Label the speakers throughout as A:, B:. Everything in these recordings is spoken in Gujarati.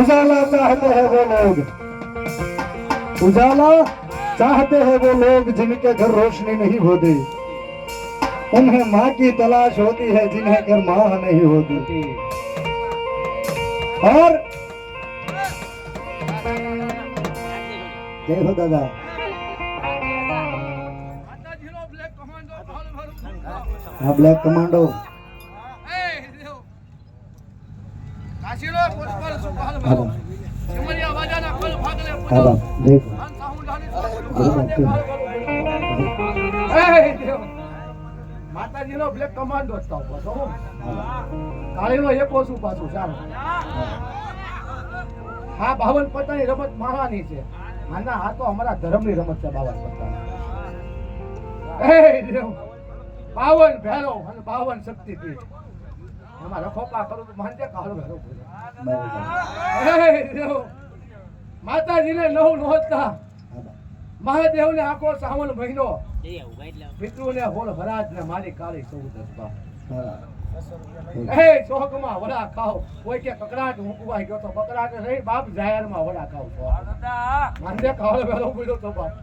A: उजाला चाहते हैं वो लोग उजाला चाहते हैं वो लोग जिनके घर रोशनी नहीं होती। उन्हें माँ की तलाश होती है जिन्हें घर माँ नहीं होती। और देखो दादा। हाँ ब्लैक कमांडो। हाँ देखो।
B: માતાજી નો રમત છે. બાવન પત્તા બાવન ભેરો અને બાવન શક્તિ પીઠ માતાજીને નવ નહોતા.
A: મહાદેવ
B: ને આખો સાવન મહિનો પિતૃ ને હોલ હરાજ ને મારી કાળી ચૌદ
A: દસબા.
B: એ ચોકમાં વડા ખાવ કોઈ કે કકડાટ મૂકવા ગયો તો કકડાટ રહી બાપ જાહેરમાં વડા ખાવ છો. માંડે ખાવડે વેલો તો બાપ.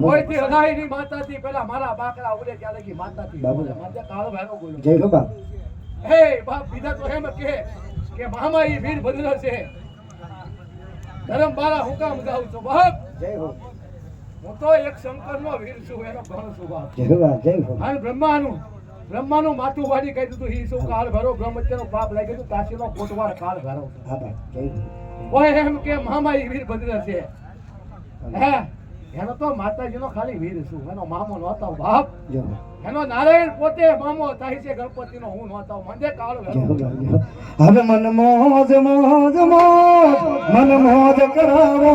B: કોઈથી હદાયની માતાથી પેલા મારા બાકરા ઉડે ત્યાં લગી માતાથી માંડે કાળો વેલો બોલ્યો
A: જય હો બાપ.
B: હે બાપ બીજા તો એમ કે કે મામા એ ભીડ બદલો છે. ધરમ બારા હુકામ જાઉં છો બાપ.
A: જય હો.
B: હું તો એક શંકરનો વીર છું એનો ઘણો
A: સ્વભાવ
B: અને બ્રહ્માનું બ્રહ્માનું માથું વાળી કહી દીધું હી શું કાળ ભરો? બ્રહ્મચર્યનો પાપ લાગી ગયું કાશીનો કોટવાર કાળ ભરો. એમ કે મામાઈ વીરભદ્ર છે. હે એનો તો માતાજીનો ખાલી વીર છું એનો મામો નહોતો બાપ. એનો નારાયણ પોતે મામો થાય છે ગણપતિનો હું નહોતો મને કાળો
A: હવે મન મોજ મોજ મોજ મન મોજ કરાવો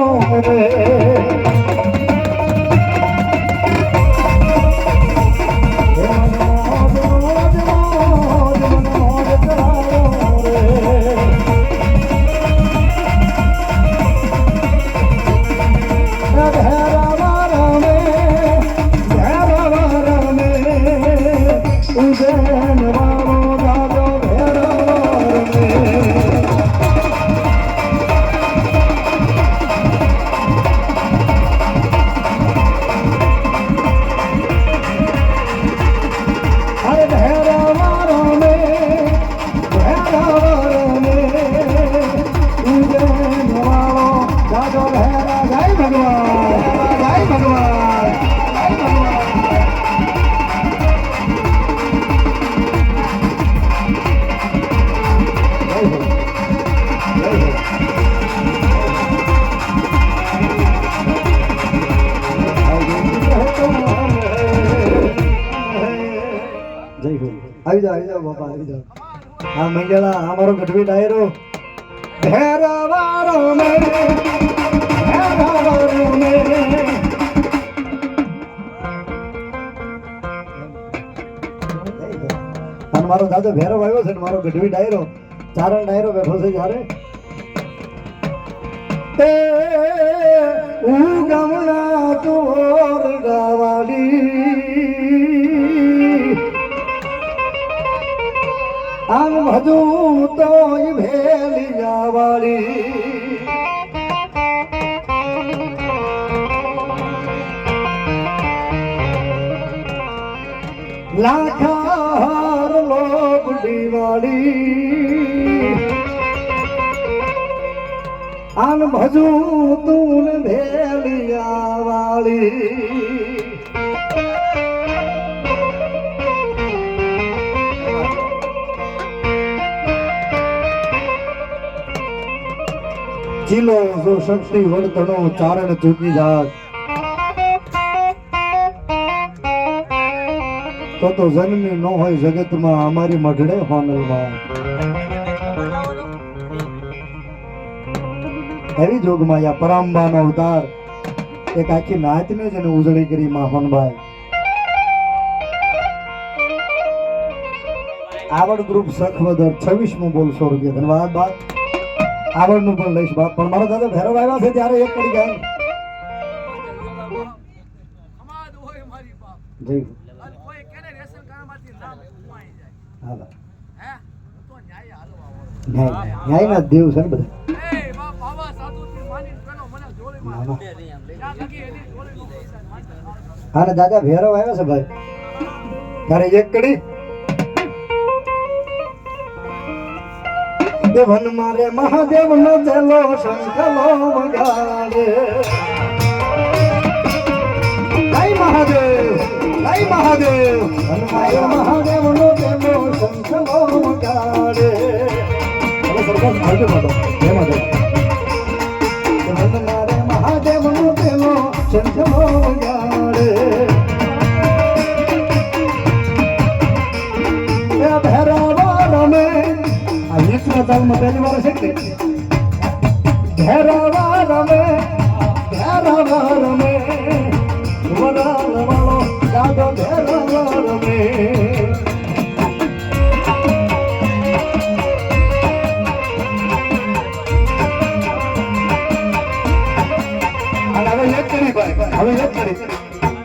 A: આવી જાઓ આવી જાઓ બાપા, આવી જાઓ. આ મંગેલા અમારો ગઢવી ડાયરો. ભેરવારો મે ભેરવારો મે અને મારો દાદો ભેરો આવ્યો છે મારો ગઢવી ડાયરો, ચારણ ડાયરો બેઠો છે જ્યારે. ઉગમણા તોર ગાવાડી લાખાર લોબડી વાળી આન ભજુ તું ભેલિયા વાળી ચીલો શક્તિ વર્તણો ચારણ ચૂકી જાત. તો તો જન્મી ન હોય જગતમાં અમારી મઢડે હોનલમાં. એવી જોગમાં યા પરાંબાનો અવતાર એક આખી નાતને જ એને ઉજળી કરી માં હોનભાઈ. આવડ ગ્રુપ સખવદર છવ્વીસમું બોલસો રૂપિયા ધન્યવાદ બાદ આવડનું પણ લઈશ બાપ. પણ મારા દાદા ભૈરવ આવ્યા છે ત્યારે એક કરી ગયા.
B: અમાદ હોય મારી બાપ
A: જય
B: અને કોઈ કેને રેશન કાર્ડમાંથી ના લે, હું આઈ જાય.
A: હાલો
B: હે? હું
A: ન્યાયના દેવ છે ને બધા.
B: જોડીમાં
A: ના, દાદા ભૈરવ આવ્યા છે ભાઈ. ત્યારે એક કડી. દેવન મારે મહાદેવ નો દેલો શંખલો વગાડે. જય મહાદેવ જય મહાદેવ. મહાદેવ નો તેલો વગાડે હવે સરકાર આવજો માતો જય ધન મારે મહાદેવ નો તેલો શંખલો વગાડે. એ ભેરવા રમે. આ ગીતના તાલમાં પહેલી વાર છે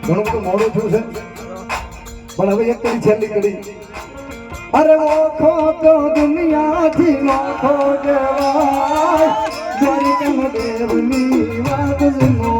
A: ઘણું બધું મોડું થયું છે. પણ હવે એક કરી છેલ્લી કરી અરે ઓખો તો દુનિયાથી નોખો કહેવાય દ્વારિકામાં દેવની વાત નો